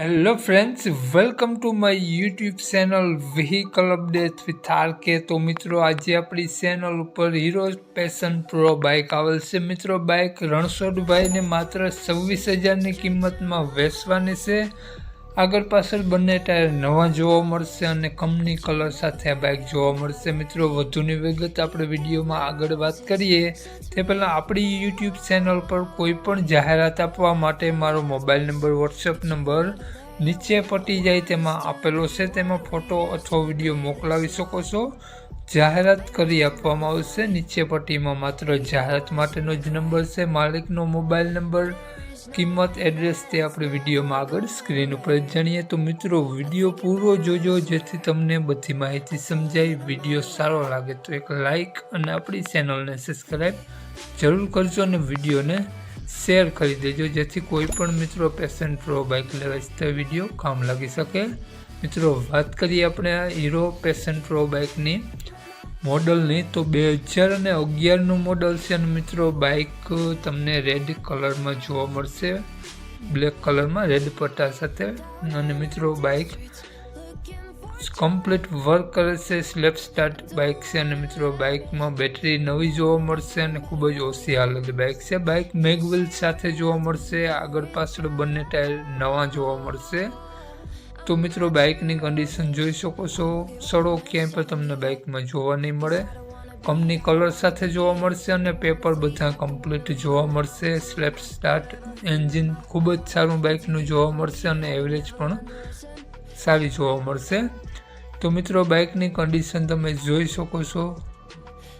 Hello friends welcome to my YouTube channel vehicle update with R K તો મિત્રો, આજે આપણી ચેનલ ઉપર હીરો પેશન પ્રો બાઇક આવેલ છે. મિત્રો બાઇક રણછોડભાઈને માત્ર છવ્વીસ હજારની કિંમતમાં વેચવાની છે. આગળ પાછળ બંને ટાયર નવા જોવા મળશે અને કંપની કલર સાથે આ બાઇક જોવા મળશે. મિત્રો, વધુની વિગત આપણે વિડીયોમાં આગળ વાત કરીએ. તે પહેલાં આપણી યુટ્યુબ ચેનલ પર કોઈ પણ જાહેરાત આપવા માટે મારો મોબાઈલ નંબર વોટ્સએપ નંબર નીચે પટી જાય તેમાં આપેલો છે. તેમાં ફોટો અથવા વીડિયો મોકલાવી શકો છો. જાહેરાત કરી આપવામાં આવશે. નીચે પટ્ટીમાં માત્ર જાહેરાત માટેનો જ નંબર છે. માલિકનો મોબાઈલ નંબર કિંમત એડ્રેસ તે આપણે વિડીયોમાં આગળ સ્ક્રીન ઉપર જાણીએ. તો મિત્રો, વીડિયો પૂરો જોજો, જેથી તમને બધી માહિતી સમજાય. વીડિયો સારો લાગે તો એક લાઈક અને આપણી ચેનલને સબસ્ક્રાઈબ જરૂર કરજો અને વિડીયોને શેર કરી દેજો, જેથી કોઈ પણ મિત્રો પેશન્ટ પ્રો બાઇક લેવા ઈચ્છતા વીડિયો કામ લાગી શકે. મિત્રો, વાત કરીએ આપણે હીરો પેશન્ટ પ્રો બાઇકની મોડલની તો બે હજાર અને અગિયારનું મોડલ છે અને મિત્રો બાઇક તમને રેડ કલરમાં જોવા મળશે. બ્લેક કલરમાં રેડ પટ્ટા સાથે. અને મિત્રો બાઇક કમ્પ્લીટ વર્ક કરે છે સ્લેપ સ્ટાર્ટ બાઇક છે અને મિત્રો બાઇકમાં બેટરી નવી જોવા મળશે અને ખૂબ જ ઓછી હાલત બાઇક છે. બાઇક મેગવિલ સાથે જોવા મળશે. આગળ પાછળ બંને ટાયર નવા જોવા મળશે. તો મિત્રો બાઇકની કન્ડિશન જોઈ શકો છો. સડો ક્યાંય પણ તમને બાઇકમાં જોવા નહીં મળે. કંપની કલર સાથે જોવા મળશે અને પેપર બધા કમ્પ્લીટ જોવા મળશે. સ્લેપ સ્ટાર્ટ એન્જિન ખૂબ જ સારું બાઇકનું જોવા મળશે અને એવરેજ પણ સારી જોવા મળશે. તો મિત્રો બાઇકની કન્ડિશન તમે જોઈ શકો છો.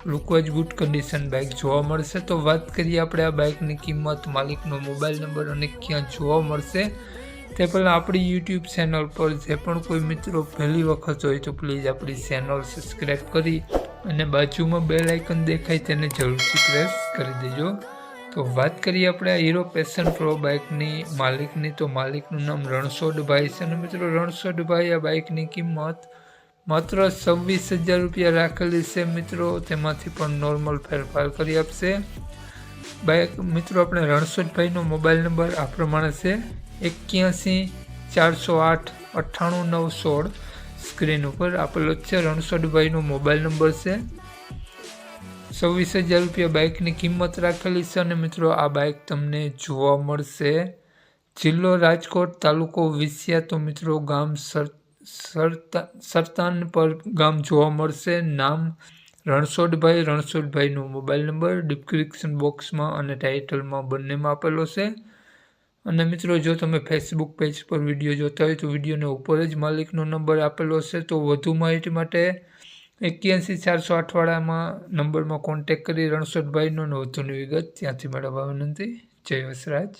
લુકવાઇઝ ગુડ કન્ડિશન બાઇક જોવા મળશે. તો વાત કરીએ આપણે આ બાઇકની કિંમત, માલિકનો મોબાઈલ નંબર અને ક્યાં જોવા મળશે. તે પહેલાં આપણી યુટ્યુબ ચેનલ પર જે પણ કોઈ મિત્રો પહેલી વખત હોય તો પ્લીઝ આપણી ચેનલ સબસ્ક્રાઈબ કરી અને બાજુમાં બે લાઇકન દેખાય તેને જરૂરથી પ્રેસ કરી દેજો. તો વાત કરીએ આપણે આ હીરો પેશન પ્રો બાઇકની માલિકની તો માલિકનું નામ રણછોડભાઈ છે અને મિત્રો રણછોડભાઈ આ બાઇકની કિંમત માત્ર છવ્વીસ હજાર રૂપિયા રાખેલી છે મિત્રો, તેમાંથી પણ નોર્મલ ફેરફાર કરી આપશે. બાઇક મિત્રો, આપણે રણછોડભાઈનો મોબાઈલ નંબર આ પ્રમાણે છે. એક્યાસી ચારસો આઠ અઠ્ઠાણું નવ સોળ સ્ક્રીન ઉપર આપેલો છે રણછોડભાઈનો મોબાઈલ નંબર છે. છવ્વીસ હજાર રૂપિયા બાઇકની કિંમત રાખેલી છે અને મિત્રો આ બાઇક તમને જોવા મળશે. જિલ્લો રાજકોટ તાલુકો વિસિયા તો મિત્રો ગામ સરતાન પર ગામ જોવા મળશે. નામ રણછોડભાઈ, રણછોડભાઈનો મોબાઈલ નંબર ડિસ્ક્રિપ્શન બોક્સમાં અને ટાઇટલમાં બંનેમાં આપેલો છે. અને મિત્રો, જો તમે ફેસબુક પેજ પર વીડિયો જોતા હોય તો વિડીયોને ઉપર જ માલિકનો નંબર આપેલો હશે. તો વધુ માહિતી માટે એક્યાસી ચારસો આઠવાડામાં નંબરમાં કોન્ટેક કરી રણછોડભાઈનો વધુની વિગત. ત્યાંથી મેળવવા વિનંતી. જય વસરાજ.